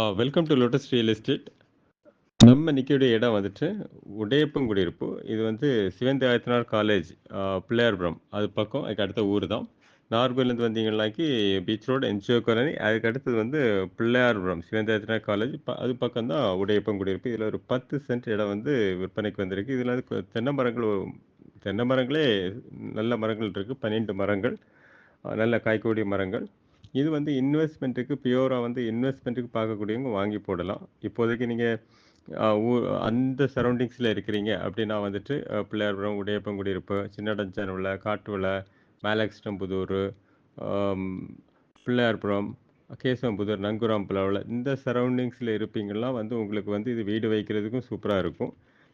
Ah welcome to Lotus real estate. நம்ம நிக்கக்கூடிய இடம் வந்துட்டு உடையப்பன் குடியிருப்பு. இது வந்து சிவந்தி ஆயத்தனார் காலேஜ் uh, பிள்ளையார்புரம். அது பக்கம். அதுக்கு அடுத்த ஊர் தான். நார்கோயிலேருந்து வந்தீங்கன்னாக்கி பீச் ரோடு, என்ஜிஓ காலனி. அதுக்கு அடுத்தது வந்து பிள்ளையார்புரம். சிவந்தி ஆதித்தனார் காலேஜ். அது பக்கம் தான் உடையப்பன் குடியிருப்பு. ஒரு 10 சென்ட் இடம் வந்து விற்பனைக்கு வந்திருக்கு. இதில் வந்து தென்னை மரங்கள் தென்னை மரங்களே நல்ல மரங்கள் இருக்குது பன்னெண்டு மரங்கள். Uh, நல்ல காய்க்கூடிய மரங்கள். இது வந்து இன்வெஸ்ட்மெண்ட்டுக்கு பியூராக வந்து இன்வெஸ்ட்மெண்ட்டுக்கு பார்க்கக்கூடியவங்க வாங்கி போடலாம். இப்போதைக்கு நீங்கள் ஊ அந்த சரௌண்டிங்ஸில் இருக்கிறீங்க அப்படின்னா வந்துட்டு பிள்ளையார்புரம், உடையப்பங்குடியிருப்பு குடியிருப்பு, சின்னடஞ்சான்விள, காட்டுவிள, மேலக்ஸ்டம்புதூரு, பிள்ளையார்புரம், கேசவம்புதூர், நங்கூராம்புலாவுல இந்த சரௌண்டிங்ஸில் இருப்பீங்கன்னா வந்து உங்களுக்கு வந்து இது வீடு வைக்கிறதுக்கும் சூப்பராக இருக்கும்.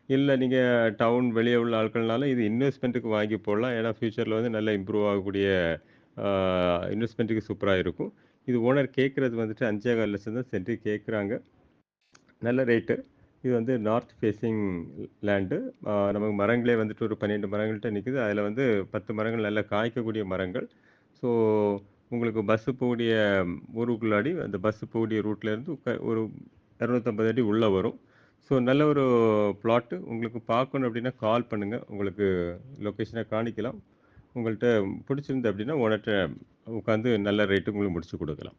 இல்லை நீங்கள் டவுன் வெளியே உள்ள ஆட்கள்னாலும் இது இன்வெஸ்ட்மெண்ட்டுக்கு வாங்கி போடலாம். ஏன்னா ஃப்யூச்சரில் வந்து நல்லா இம்ப்ரூவ் ஆகக்கூடிய இன்வெஸ்ட்மெண்ட்டுக்கு சூப்பராக இருக்கும். இது ஓனர் கேட்குறது வந்துட்டு 5,15 லட்சம் தான் சென்ட்டுக்கு கேட்குறாங்க. நல்ல ரேட்டு. இது வந்து நார்த் ஃபேஸிங் லேண்டு. நமக்கு மரங்களே வந்துட்டு ஒரு 12 மரங்கள்ட்ட நிற்குது அதில் வந்து 10 மரங்கள் நல்லா காய்க்கக்கூடிய மரங்கள். ஸோ உங்களுக்கு பஸ்ஸு போகக்கூடிய ஊருக்குள்ளாடி அந்த பஸ்ஸு போகக்கூடிய ரூட்லேருந்து க ஒரு 250 அடி உள்ளே வரும். ஸோ நல்ல ஒரு பிளாட்டு. உங்களுக்கு பார்க்கணும் அப்படின்னா கால் பண்ணுங்கள் உங்களுக்கு லொக்கேஷனை காணிக்கலாம். உங்கள்கிட்ட பிடிச்சிருந்து அப்படின்னா ஓனர்ட்ட உட்காந்து நல்ல ரேட்டு உங்களுக்கு முடிச்சு கொடுக்கலாம்.